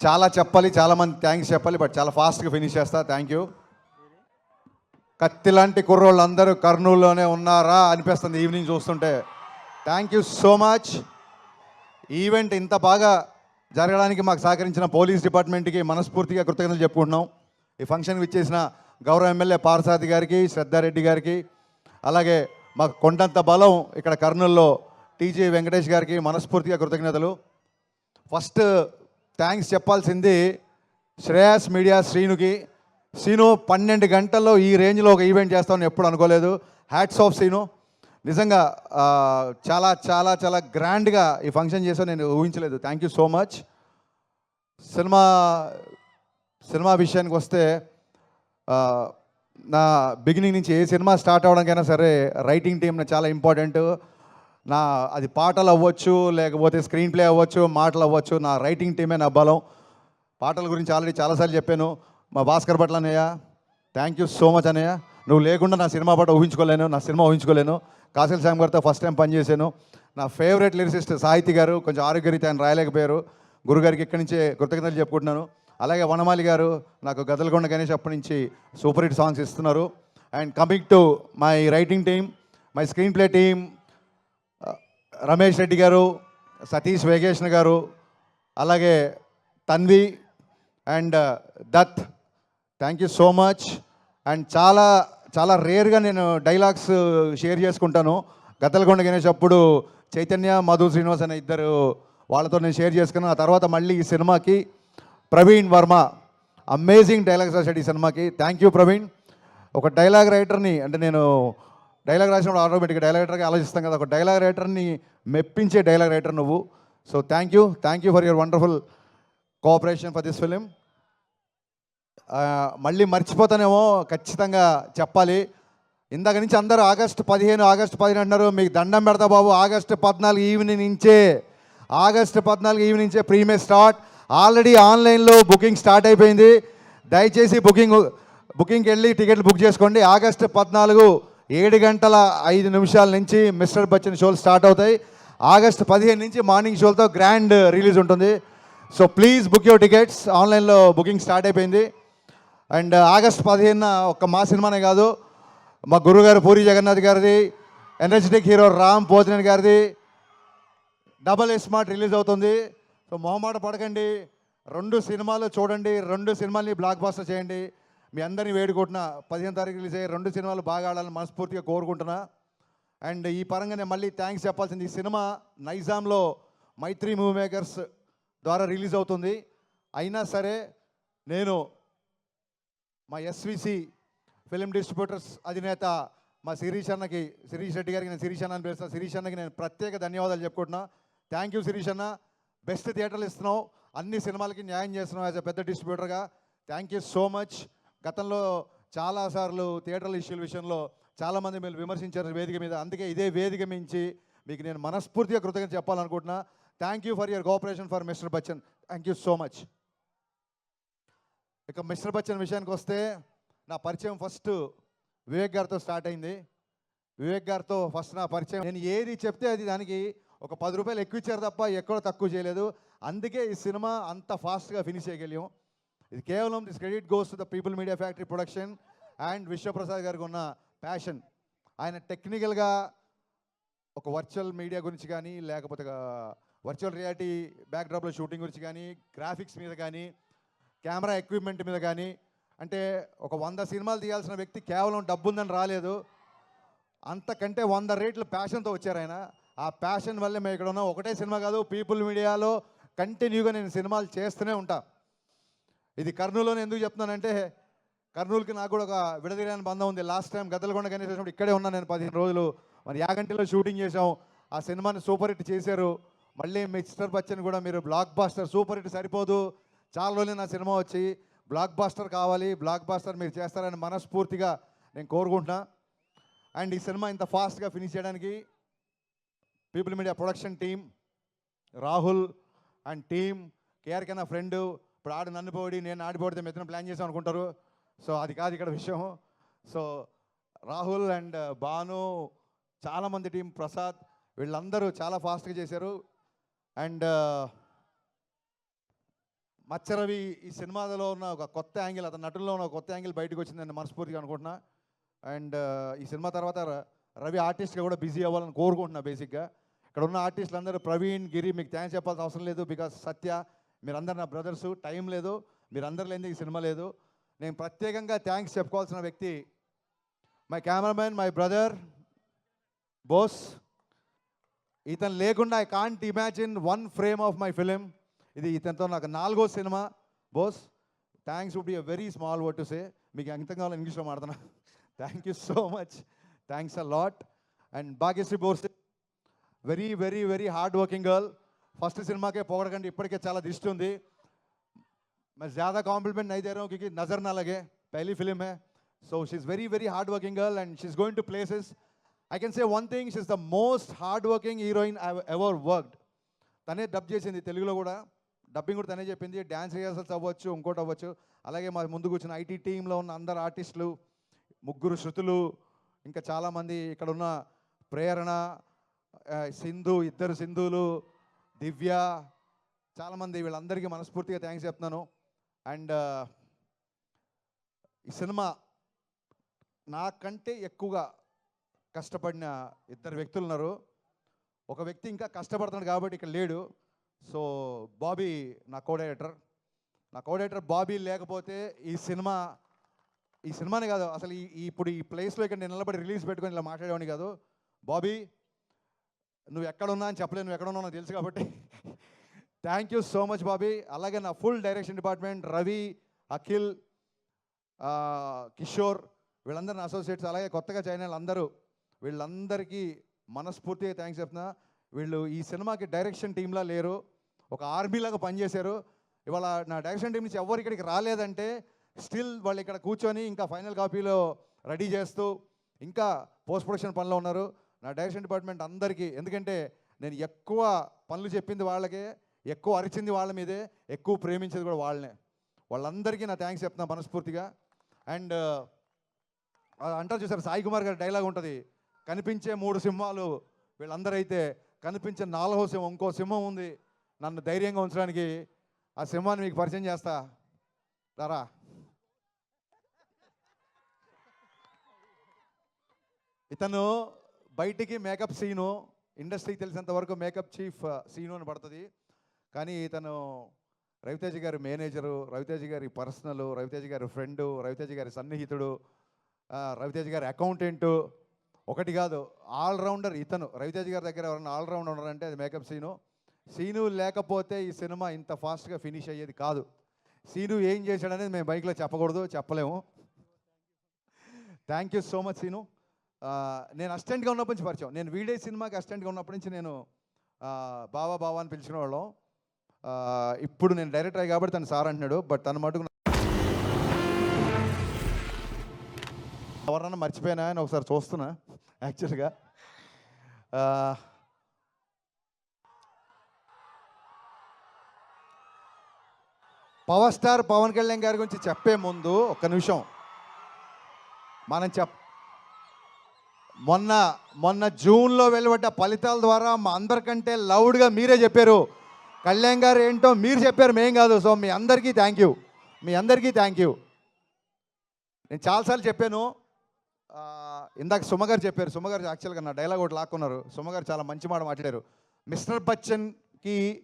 చాలా చెప్పాలి చాలా మంది థ్యాంక్స్ చెప్పాలి బట్ చాలా ఫాస్ట్గా ఫినిష్ చేస్తా. థ్యాంక్ యూ కత్తి లాంటి కుర్రోళ్ళు అందరూ కర్నూలులోనే ఉన్నారా అనిపిస్తుంది ఈవినింగ్ చూస్తుంటే. Thank you so much event ఇంత బాగా జరగడానికి మాకు సహకరించిన పోలీస్ డిపార్ట్మెంట్కి మనస్ఫూర్తిగా కృతజ్ఞతలు చెప్పుకుంటున్నాం. ఈ ఫంక్షన్కి ఇచ్చేసిన గౌరవ ఎమ్మెల్యే పారసాది గారికి శ్రద్ధారెడ్డి గారికి అలాగే మాకు కొండంత బలం ఇక్కడ కర్నూల్లో టీజీ వెంకటేష్ గారికి మనస్ఫూర్తిగా కృతజ్ఞతలు. ఫస్ట్ థ్యాంక్స్ చెప్పాల్సింది శ్రేయాస్ మీడియా శ్రీనుకి. సీను పన్నెండు గంటల్లో ఈ రేంజ్లో ఒక ఈవెంట్ చేస్తామని ఎప్పుడు అనుకోలేదు. Hats off Seenu. నిజంగా చాలా చాలా చాలా గ్రాండ్గా ఈ ఫంక్షన్ చేసావు నేను ఊహించలేదు. Thank you so much cinema cinema విషయానికి వస్తే నా బిగినింగ్ నుంచి ఏ సినిమా స్టార్ట్ అవ్వడానికైనా సరే రైటింగ్ టీం చాలా ఇంపార్టెంట్ నా అది పాటలు అవ్వచ్చు లేకపోతే స్క్రీన్ ప్లే అవ్వచ్చు మాటలు అవ్వచ్చు నా రైటింగ్ టీమే నా బలం. పాటల గురించి ఆల్రెడీ చాలాసార్లు చెప్పాను. మా భాస్కర్ భట్ల అన్నయ్య థ్యాంక్ యూ సో మచ్ అన్నయ్య. నువ్వు లేకుండా నా సినిమా పాట ఊహించుకోలేను నా సినిమా ఊహించుకోలేను. కాసిల్ శ్యామ్ గారితో ఫస్ట్ టైం పనిచేశాను. నా ఫేవరెట్ లిరిసిస్ట్ సాహితీ గారు కొంచెం ఆరోగ్యరీత్యా ఆయన రాయలేకపోయారు. గురుగారికి ఇక్కడి నుంచే కృతజ్ఞతలు చెప్పుకుంటున్నాను. అలాగే వనమాలి గారు నాకు గదలకొండ గణేష్ అప్పటి నుంచి సూపర్ హిట్ సాంగ్స్ ఇస్తున్నారు. And coming to my writing team my screenplay team Ramesh Reddy garu Satish Vegesna garu అలాగే Tanvi and uh, Dutt. Thank you so much and చాలా చాలా రేర్గా నేను డైలాగ్స్ షేర్ చేసుకుంటాను. గతలకొండ గణేష్ అప్పుడు చైతన్య మధు శ్రీనివాస్ అనే ఇద్దరు వాళ్ళతో నేను షేర్ చేసుకున్నాను. ఆ తర్వాత మళ్ళీ ఈ సినిమాకి ప్రవీణ్ వర్మ అమేజింగ్ డైలాగ్స్ రాశాడు ఈ సినిమాకి. Thank you Praveen. ఒక డైలాగ్ రైటర్ని అంటే నేను డైలాగ్ రాసినప్పుడు ఆటోమేటిక్గా డైలాగ్ రైటర్గా ఆలోచిస్తాం కదా. ఒక డైలాగ్ రైటర్ని మెప్పించే డైలాగ్ రైటర్ నువ్వు. So thank you thank you for your wonderful cooperation for this film మళ్ళీ మర్చిపోతానేమో ఖచ్చితంగా చెప్పాలి. ఇందాక నుంచి అందరూ ఆగస్టు పదిహేను ఆగస్టు పదిహేను అంటున్నారు మీకు దండం పెడతా బాబు ఆగస్టు పద్నాలుగు ఈవినింగ్ నుంచే ఆగస్టు పద్నాలుగు ఈవినింగ్ నుంచే ప్రీమియర్ స్టార్ట్ ఆల్రెడీ ఆన్లైన్లో బుకింగ్ స్టార్ట్ అయిపోయింది. దయచేసి బుకింగ్ బుకింగ్కి వెళ్ళి టికెట్లు బుక్ చేసుకోండి. ఆగస్టు పద్నాలుగు ఏడు గంటల ఐదు నిమిషాల నుంచి మిస్టర్ బచ్చన్ షోలు స్టార్ట్ అవుతాయి. ఆగస్ట్ పదిహేను నుంచి మార్నింగ్ షోలతో గ్రాండ్ రిలీజ్ ఉంటుంది. So please book your tickets. ఆన్లైన్లో బుకింగ్ స్టార్ట్ అయిపోయింది. అండ్ ఆగస్ట్ పదిహేనున ఒక మా సినిమానే కాదు మా గురుగారు పూరి జగన్నాథ్ గారిది ఎనర్జెటిక్ హీరో రామ్ పోతినేని గారిది డబల్ స్మార్ట్ రిలీజ్ అవుతుంది. సో మొహమాట పడకండి. రెండు సినిమాలు చూడండి. రెండు సినిమాల్ని బ్లాక్ బాస్టర్ చేయండి. మీ అందరినీ వేడుకుంటున్నా. పదిహేను తారీఖు రిలీజ్ అయ్యే రెండు సినిమాలు బాగా ఆడాలని మనస్ఫూర్తిగా కోరుకుంటున్నా. అండ్ ఈ పరంగా నేను మళ్ళీ థ్యాంక్స్ చెప్పాల్సింది ఈ సినిమా నైజాంలో మైత్రి మూవీ మేకర్స్ ద్వారా రిలీజ్ అవుతుంది. అయినా సరే నేను మా ఎస్విసి ఫిలిం డిస్ట్రిబ్యూటర్స్ అధినేత మా శిరీష్ అన్నకి శిరీష్ రెడ్డి గారికి నేను శిరీష్ అన్న అని పిలుస్తాను శిరీష్ అన్నకి నేను ప్రత్యేక ధన్యవాదాలు చెప్పుకుంటున్నా. థ్యాంక్ యూ శిరీష్ అన్న. బెస్ట్ థియేటర్లు ఇస్తున్నావు. అన్ని సినిమాలకి న్యాయం చేస్తున్నావు యాజ్ అ పెద్ద డిస్ట్రిబ్యూటర్గా. Thank you so much. గతంలో చాలాసార్లు థియేటర్ల ఇష్యూల విషయంలో చాలామంది మీరు విమర్శించారు వేదిక మీద. అందుకే ఇదే వేదిక మించి మీకు నేను మనస్ఫూర్తిగా కృతజ్ఞత చెప్పాలనుకుంటున్నా. Thank you for your cooperation for mister Bachchan thank you so much ఇక మిస్టర్ బచ్చన్ విషయానికి వస్తే నా పరిచయం ఫస్ట్ వివేక్ గారితో స్టార్ట్ అయింది. వివేక్ గారితో ఫస్ట్ నా పరిచయం. నేను ఏది చెప్తే అది దానికి ఒక పది రూపాయలు ఎక్కువ ఇచ్చారు తప్ప ఎక్కడో తక్కువ చేయలేదు. అందుకే ఈ సినిమా అంత ఫాస్ట్గా ఫినిష్ చేయగలిగాం. ఇది కేవలం this credit goes to the people media factory production and Vishwaprasad గారికి ఉన్న ప్యాషన్. ఆయన టెక్నికల్గా ఒక వర్చువల్ మీడియా గురించి కానీ లేకపోతే వర్చువల్ రియాలిటీ బ్యాక్డ్రాప్లో షూటింగ్ గురించి కానీ గ్రాఫిక్స్ మీద కానీ కెమెరా ఎక్విప్మెంట్ మీద కానీ అంటే ఒక వంద సినిమాలు తీయాల్సిన వ్యక్తి కేవలం డబ్బు ఉందని రాలేదు. అంతకంటే వంద రేట్లు ప్యాషన్తో వచ్చారు ఆయన. ఆ ప్యాషన్ వల్లే మేము ఇక్కడ ఉన్నాం. ఒకటే సినిమా కాదు పీపుల్ మీడియాలో కంటిన్యూగా నేను సినిమాలు చేస్తూనే ఉంటాను ఇది కర్నూలులోనే ఎందుకు చెప్తున్నానంటే కర్నూలుకి నాకు కూడా ఒక విడదీయని బంధం ఉంది. లాస్ట్ టైం గద్దలకొండ గణేష్ ఇక్కడే ఉన్నాను నేను పదిహేను రోజులు. మరి యాగంటిలో షూటింగ్ చేసాం ఆ సినిమాని సూపర్ హిట్ చేశారు. మళ్ళీ మిస్టర్ బచ్చన్ కూడా మీరు బ్లాక్ బాస్టర్ సూపర్ హిట్ సరిపోదు. చాలా రోజులు నా సినిమా వచ్చి బ్లాక్ బాస్టర్ కావాలి బ్లాక్ బాస్టర్ మీరు చేస్తారని మనస్ఫూర్తిగా నేను కోరుకుంటున్నా. అండ్ ఈ సినిమా ఇంత ఫాస్ట్గా ఫినిష్ చేయడానికి people media production team Rahul and team K R friend ఇప్పుడు ఆడు నన్ను పోడి నేను ఆడిపోడితే మెత్తన ప్లాన్ చేసాం అనుకుంటారు. సో అది కాదు ఇక్కడ విషయం. సో రాహుల్ అండ్ భాను చాలామంది టీం ప్రసాద్ వీళ్ళందరూ చాలా ఫాస్ట్గా చేశారు. అండ్ మచ్చరవి ఈ సినిమాలో ఉన్న ఒక కొత్త యాంగిల్ అతని నటుల్లో ఉన్న కొత్త యాంగిల్ బయటకు వచ్చిందని మనస్ఫూర్తిగా అనుకుంటున్నా. అండ్ ఈ సినిమా తర్వాత ర- రవి ఆర్టిస్ట్గా కూడా బిజీ అవ్వాలని కోరుకుంటున్నా బేసిక్గా. ఇక్కడ ఉన్న ఆర్టిస్టులు అందరూ ప్రవీణ్ గిరి మీకు థ్యాంక్స్ చెప్పాల్సిన అవసరం లేదు. బికాస్ సత్య మీరందరు నా బ్రదర్స్ టైం లేదు మీరందరూ లేని ఈ సినిమా లేదు. నేను ప్రత్యేకంగా థ్యాంక్స్ చెప్పుకోవాల్సిన వ్యక్తి my cameraman my brother Bose ఇతను లేకుండా I can't imagine one frame of my film ఇది ఇతనితో నాకు నాలుగో cinema Bose thanks would be a very small word to say మీకు ఎంత కావాలో ఇంగ్లీష్లో మాడుతున్నా thank you so much thanks a lot and Bhagyashree Bose very very very hard working girl first సినిమాకే పోగడకండి ఇప్పటికే చాలా దిష్టి ఉంది मैं ज़्यादा कॉम्प्लीमेंट नहीं दे रहा हूँ क्योंकि नज़र ना लगे पहली फिल्म है so she is very very hard working girl and she is going to places I can say one thing she is the most hard working heroine I ever worked తనే డబ్ చేసింది తెలుగులో కూడా dubbing కూడా తనే చెప్పింది dance rehearsals అవ్వచ్చు ఇంకోటి అవ్వచ్చు అలాగే మా ముందు కూర్చున్న ఐటీ టీంలో ఉన్న అందరు ఆర్టిస్టులు ముగ్గురు శృతులు ఇంకా చాలామంది ఇక్కడ ఉన్న ప్రేరణ ఆ, సింధు ఇద్దరు సింధులు దివ్య చాలామంది వీళ్ళందరికీ మనస్ఫూర్తిగా థ్యాంక్స్ చెప్తున్నాను. అండ్ ఈ సినిమా నాకంటే ఎక్కువగా కష్టపడిన ఇద్దరు వ్యక్తులు ఉన్నారు. ఒక వ్యక్తి ఇంకా కష్టపడుతున్నాడు కాబట్టి ఇక్కడ లేడు. సో బాబీ నా కో నా కో బాబీ లేకపోతే ఈ సినిమా ఈ సినిమానే కాదు. అసలు ఈ ఈ- ఇప్పుడు ఈ ప్లేస్లో ఇక్కడ నేను నిలబడి రిలీజ్ పెట్టుకొని ఇలా మాట్లాడేవాడిని కాదు. బాబీ నువ్వు ఎక్కడ ఉన్నా అని చెప్పలేదు నువ్వు ఎక్కడ నాకు తెలుసు కాబట్టి. Thank you so much Bobby. అలాగే నా full direction department Ravi Akhil Kishore వీళ్ళందరిని అసోసియేట్స్ అలాగే కొత్తగా జాయిన్ అందరూ వీళ్ళందరికీ మనస్ఫూర్తిగా థ్యాంక్స్ చెప్తున్నా. వీళ్ళు ఈ సినిమాకి డైరెక్షన్ టీంలా లేరు. ఒక ఆర్మీలాగా పనిచేశారు. ఇవాళ నా డైరెక్షన్ టీం నుంచి ఎవరు ఇక్కడికి రాలేదంటే స్టిల్ వాళ్ళు ఇక్కడ కూర్చొని ఇంకా ఫైనల్ కాపీలో రెడీ చేస్తూ ఇంకా పోస్ట్ ప్రొడక్షన్ పనిలో ఉన్నారు. నా డైరెక్షన్ డిపార్ట్మెంట్ అందరికీ ఎందుకంటే నేను ఎక్కువ పనులు చెప్పింది వాళ్ళకే ఎక్కువ అరిచింది వాళ్ళ మీదే ఎక్కువ ప్రేమించేది కూడా వాళ్ళనే. వాళ్ళందరికీ నా థ్యాంక్స్ చెప్తున్నా మనస్ఫూర్తిగా. అండ్ అంటారు చూసారు సాయి కుమార్ గారి డైలాగ్ ఉంటుంది కనిపించే మూడు సింహాలు వీళ్ళందరైతే కనిపించే నాలుగో సింహం ఇంకో సింహం ఉంది. నన్ను ధైర్యంగా ఉంచడానికి ఆ సింహాన్ని మీకు పరిచయం చేస్తా. రారా. ఇతను బయటికి మేకప్ సీను ఇండస్ట్రీకి తెలిసినంత వరకు మేకప్ చీఫ్ సీను అని పడుతుంది. కానీ ఇతను రవితేజ గారి మేనేజరు రవితేజ గారి పర్సనల్ రవితేజ గారి ఫ్రెండు రవితేజ గారి సన్నిహితుడు రవితేజ గారి అకౌంటెంటు. ఒకటి కాదు ఆల్రౌండర్ ఇతను. రవితేజ గారి దగ్గర ఎవరైనా ఆల్రౌండర్ ఉన్నారంటే అది మేకప్ సీను. సీను లేకపోతే ఈ సినిమా ఇంత ఫాస్ట్గా ఫినిష్ అయ్యేది కాదు. సీను ఏం చేశాడనేది మేము బైక్లో చెప్పకూడదు చెప్పలేము. Thank you so much Seenu. నేను అసిస్టెంట్గా ఉన్నప్పటి నుంచి పరిచయం. నేను వీడే సినిమాకి అసిస్టెంట్గా ఉన్నప్పటి నుంచి నేను బావా బావా అని పిలిచిన వాళ్ళం. ఆ, ఇప్పుడు నేను డైరెక్టర్ అయ్యి కాబట్టి తను సార్ అంటున్నాడు బట్ తన మటుకు ఎవరన్నా మర్చిపోయినా అని ఒకసారి చూస్తున్నా యాక్చువల్గా. పవర్ స్టార్ పవన్ కళ్యాణ్ గారి గురించి చెప్పే ముందు ఒక్క నిమిషం. మనం చెప్ మొన్న మొన్న జూన్లో వెలువడ్డ ఫలితాల ద్వారా మా అందరికంటే లౌడ్గా మీరే చెప్పారు. కళ్యాణ్ గారు ఏంటో మీరు చెప్పారు మేం కాదు. సో మీ అందరికీ థ్యాంక్ యూ మీ అందరికీ థ్యాంక్ యూ నేను చాలాసార్లు చెప్పాను. ఇందాక సుమగారు చెప్పారు. సుమగారు యాక్చువల్గా నా డైలాగ్ ఒకటి లాక్కున్నారు. సుమగారు చాలా మంచి మాట మాట్లాడారు. మిస్టర్ బచ్చన్కి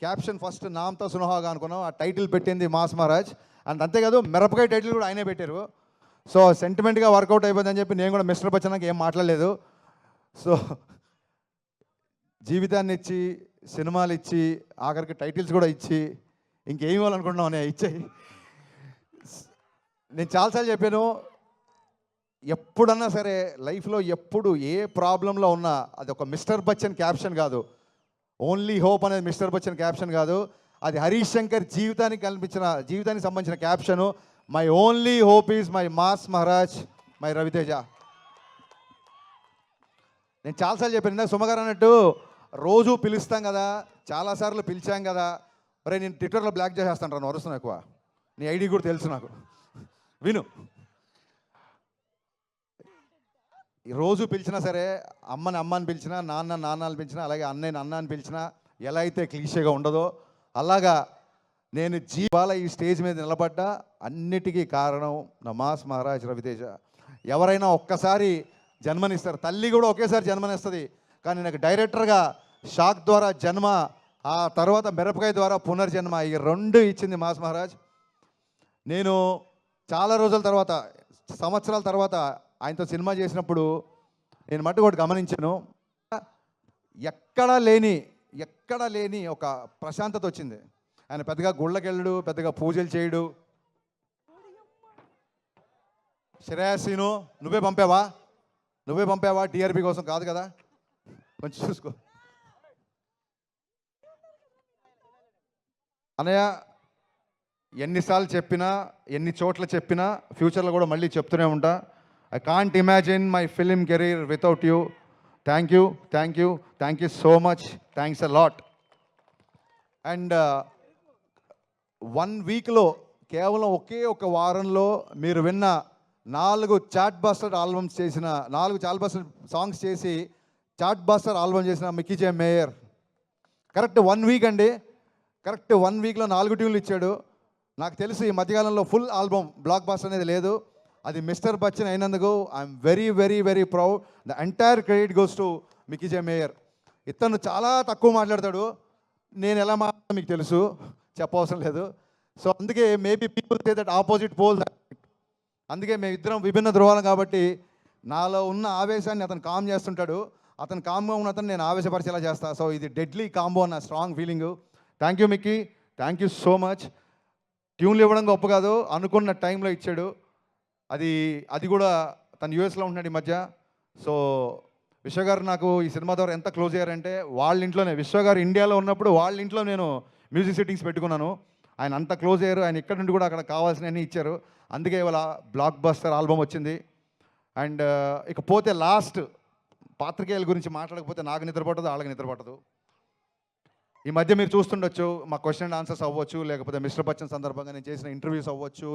క్యాప్షన్ ఫస్ట్ నామ్తో సునహాగా అనుకున్నాం. ఆ టైటిల్ పెట్టింది మాస్ మహారాజ్. అండ్ అంతేకాదు మిరపకాయ టైటిల్ కూడా ఆయనే పెట్టారు. సో సెంటిమెంట్గా వర్కౌట్ అయిపోయిందని చెప్పి నేను కూడా మిస్టర్ బచ్చన్కి ఏం మాట్లాడలేదు. సో జీవితాన్ని ఇచ్చి సినిమాలు ఇచ్చి ఆఖరికి టైటిల్స్ కూడా ఇచ్చి ఇంకేం ఇవ్వాలనుకుంటున్నావు నేను ఇచ్చాయి నేను చాలాసార్లు చెప్పాను ఎప్పుడన్నా సరే లైఫ్లో ఎప్పుడు ఏ ప్రాబ్లంలో ఉన్నా అది ఒక మిస్టర్ బచ్చన్ క్యాప్షన్ కాదు. ఓన్లీ హోప్ అనేది మిస్టర్ బచ్చన్ క్యాప్షన్ కాదు. అది హరీష్ శంకర్ జీవితానికి కల్పించిన జీవితానికి సంబంధించిన caption my only hope is my mass Maharaj my Raviteja నేను చాలాసార్లు చెప్పాను ఇందాక సుమగారు అన్నట్టు రోజు పిలుస్తాం కదా చాలాసార్లు పిలిచాం కదా అరే నేను ట్విట్టర్లో బ్లాక్ చేసేస్తాను రా వరుస్తున్నాను ఎక్కువ. నీ ఐడి కూడా తెలుసు నాకు. విను. ఈ రోజు పిలిచినా సరే అమ్మని అమ్మని పిలిచినా నాన్న నాన్న అని పిలిచినా అలాగే అన్నయ్య అన్న అని పిలిచినా ఎలా అయితే క్లీషేగా ఉండదో అలాగా నేను జీవాల ఈ స్టేజ్ మీద నిలబడ్డా అన్నిటికీ కారణం నా మాస్ మహారాజ్ రవితేజ. ఎవరైనా ఒక్కసారి జన్మనిస్తారు. తల్లి కూడా ఒకేసారి జన్మనిస్తుంది. కానీ నాకు డైరెక్టర్గా షాక్ ద్వారా జన్మ ఆ తర్వాత మిరపకాయ ద్వారా పునర్జన్మ ఈ రెండు ఇచ్చింది మాస్ మహారాజ్. నేను చాలా రోజుల తర్వాత సంవత్సరాల తర్వాత ఆయనతో సినిమా చేసినప్పుడు నేను మట్టు ఒకటి గమనించాను. ఎక్కడా లేని ఎక్కడా లేని ఒక ప్రశాంతత వచ్చింది. ఆయన పెద్దగా గుళ్ళకెళ్ళడు పెద్దగా పూజలు చేయడు. శ్రేయాసీను నువ్వే పంపావా? నువ్వే పంపావా టీఆర్పీ కోసం? కాదు కదా. కొంచెం చూసుకో. అన్నయ్య ఎన్నిసార్లు చెప్పినా ఎన్ని చోట్ల చెప్పినా ఫ్యూచర్లో కూడా మళ్ళీ చెప్తూనే ఉంటా. I can't imagine my film career without you thank you thank you thank you so much thanks a lot and one వీక్లో కేవలం ఒకే ఒక వారంలో మీరు విన్న నాలుగు చాట్ బాస్టర్ ఆల్బమ్స్ చేసిన నాలుగు చాట్ బాస్టర్ సాంగ్స్ చేసి చాట్ బాస్టర్ ఆల్బమ్ చేసిన Mickey J Meyer. Correct one week అండి. కరెక్ట్ వన్ వీక్లో నాలుగు ట్యూన్లు ఇచ్చాడు. నాకు తెలుసు ఈ మధ్యకాలంలో ఫుల్ ఆల్బమ్ బ్లాక్ బాస్టర్ అనేది లేదు. అది మిస్టర్ బచ్చన్ అయినందుకు I'm very very very proud the entire credit goes to Mickey J Meyer. ఇతను చాలా తక్కువ మాట్లాడతాడు. నేను ఎలా మాట్లాడో మీకు తెలుసు. చెప్పవసరం లేదు. సో అందుకే maybe people say that opposite pole అందుకే మేము ఇద్దరం విభిన్న ధృవాలం కాబట్టి నాలో ఉన్న ఆవేశాన్ని అతను కామ్ చేస్తుంటాడు. అతను కామ్గా ఉన్న అతను నేను ఆవేశపరిచేలా చేస్తా. సో ఇది డెడ్లీ కాంబో అన్న strong feeling thank you Mickey thank you so much ట్యూన్లు ఇవ్వడం గొప్ప కాదు. అనుకున్న టైంలో ఇచ్చాడు. అది అది కూడా తను యూఎస్లో ఉంటున్నాడు ఈ మధ్య. సో విశ్వ గారు నాకు ఈ సినిమా ద్వారా ఎంత క్లోజ్ అయ్యారంటే వాళ్ళ ఇంట్లోనే విశ్వగారు ఇండియాలో ఉన్నప్పుడు వాళ్ళ ఇంట్లో నేను మ్యూజిక్ సెట్టింగ్స్ పెట్టుకున్నాను. ఆయన అంత క్లోజ్ అయ్యారు. ఆయన ఇక్కడ నుండి కూడా అక్కడ కావాల్సినవన్నీ ఇచ్చారు. అందుకే ఇవాళ బ్లాక్ బస్టర్ ఆల్బమ్ వచ్చింది. అండ్ ఇక పోతే లాస్ట్ పాత్రికేయుల గురించి మాట్లాడకపోతే నాకు నిద్రపట్టదు వాళ్ళకి నిద్రపట్టదు ఈ మధ్య మీరు చూస్తుండొచ్చు మా క్వశ్చన్ అండ్ ఆన్సర్స్ అవ్వచ్చు లేకపోతే మిస్టర్ బచ్చన్ సందర్భంగా నేను చేసిన ఇంటర్వ్యూస్ అవ్వచ్చు.